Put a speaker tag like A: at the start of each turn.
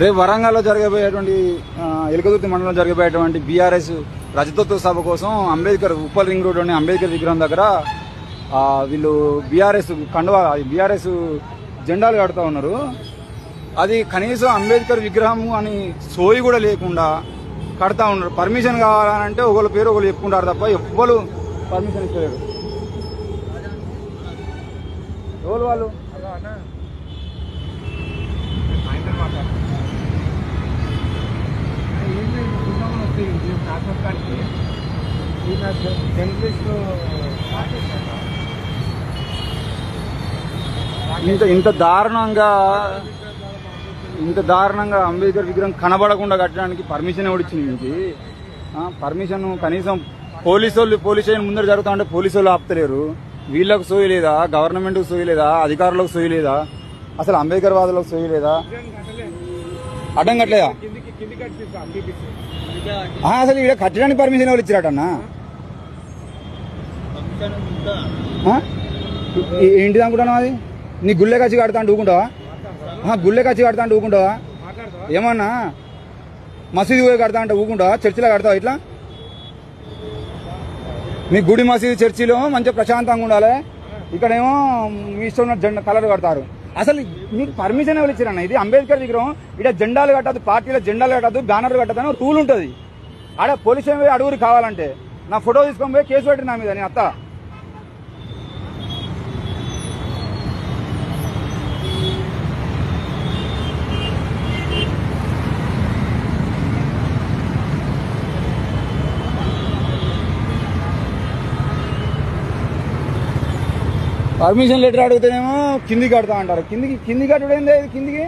A: రేపు వరంగల్లో జరగబోయేటువంటి ఎలుకదుర్తి మండలంలో జరగబోయేటువంటి బీఆర్ఎస్ రజతోత్సవ సభ కోసం అంబేద్కర్ ఉప్పల్ రింగ్ రోడ్లోని అంబేద్కర్ విగ్రహం దగ్గర వీళ్ళు బీఆర్ఎస్ కండువా బీఆర్ఎస్ జెండాలు కడుతూ ఉన్నారు. అది కనీసం అంబేద్కర్ విగ్రహం అని సోయి కూడా లేకుండా కడతా ఉన్నారు. పర్మిషన్ కావాలంటే ఒకళ్ళ పేరు ఒకళ్ళు చెప్పుకుంటారు తప్ప ఎవ్వరు పర్మిషన్ ఇస్తలేరు. ఎవరు వాళ్ళు? ఇంత ఇంత దారుణంగా ఇంత దారుణంగా అంబేద్కర్ విగ్రహం కనబడకుండా కట్టడానికి పర్మిషన్ ఎవడిచ్చింది ఇది పర్మిషన్ కనీసం పోలీసు వాళ్ళు పోలీస్ స్టేషన్ ముందర జరుగుతా ఉంటే పోలీసు వాళ్ళు ఆపుతలేరు. వీళ్ళకు సోయి లేదా? గవర్నమెంట్ సోయి లేదా? అధికారులకు సోయి లేదా? అసలు అంబేద్కర్ వాదులకు సోయి లేదా? అడ్డం కట్టలేదా? అసలు ఇక్కడ కట్టడానికి పర్మిషన్ ఎవరు ఇచ్చారటన్నా? ఆ? ఏ- ఏంటిది అనుకుంటున్నావు అది? నీ గుళ్ళే కచ్చి కడతా అంటే ఊకుంటావా? గుళ్ళే కచ్చి కడతా అంటే ఊకుంటావా? ఏమన్నా? మసీదు పోయి కడతా అంటే ఊకుంటావా? చర్చిలో కడతావా ఇట్లా? మీ గుడి మసీదు చర్చిలో మంచిగా ప్రశాంతంగా ఉండాలి. ఇక్కడేమో మీ ఇష్టం జెండా కలర్ కడతారు. అసలు మీకు పర్మిషన్ ఎవరు ఇచ్చారన్న? ఇది అంబేద్కర్ విగ్రహం ఇక్కడ జెండాలు కట్టదు పార్టీలో జెండాలు కట్టదు బ్యానర్లు కట్టదు అని రూల్ ఉంటుంది. ఆడ పోలీస్ అడుగురు కావాలంటే. నా ఫోటో తీసుకొని పోయి కేసు పెట్టిన మీద నేను అత్త. పర్మిషన్ లెటర్ అడిగితేనేమో కిందికి కడతా అంటారు. కిందికి కిందికి కట్టుడు ఏంది? కిందికి